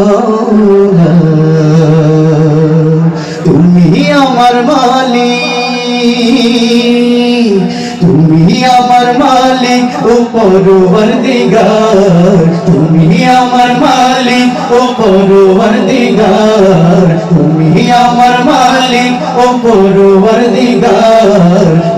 মাওলা তুমি আমার মালিক, তুমি আমার মালিক ও পরবর্তীগার। তুমি আমার মালিক ও পরবর্তীগার। তুমি আমার মালিক ও পরবর্তীগার।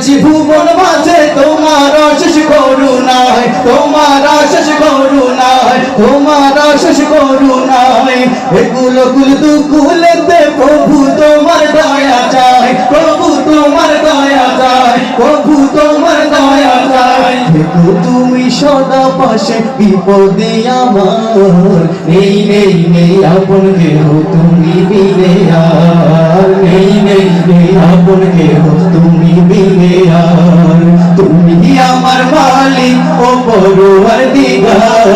আছি ভুবন মাঝে, তোমার শেষ করুণায় তোমার শেষ করুণায় তোমার শেষ করুণায় এগুলো কুল দুকুলেতে প্রভু তোমার দয়া চাই, প্রভু তোমার দয়া চাই, প্রভু তোমার দেখো তুমি সদা পাশে বিপদে আমার নেই নেই নেই আপন কেহ তুমি বিনে আর নেই নেই নেই আপন কেহ তুমি বিনে আর তুমি আমার মালিক ও পরোয়ার দিগার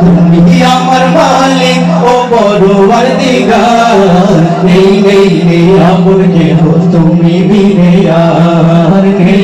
তুমি আমার মালিক ও পরোয়ার দিগার নেই নেই নেই আপন কেহ তুমি বিনে আর নেই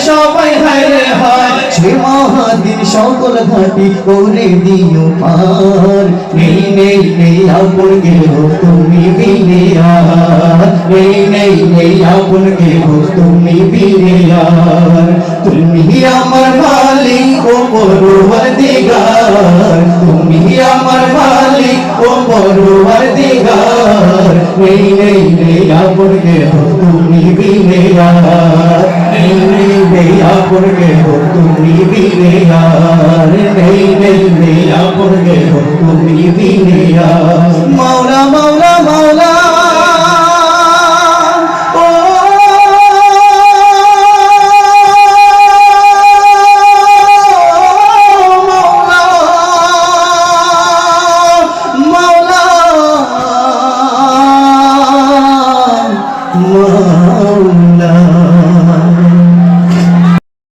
সবাই হাই রে হাই সে মহাদিন সকল ঘাটি করে দিও পার। নেই নেই তুমি আমার মালিক ও পরোয়ার দিগার তুমি আমার মালিক ও পরোয়ার দিগার নেই নেই নেই আপন তুমি বিনে আর। নেই নেই নেই আপন গেহ তুমি বিনে আর নেই নেই নেই আপন গেহ তুমি বিনে আর মাওলা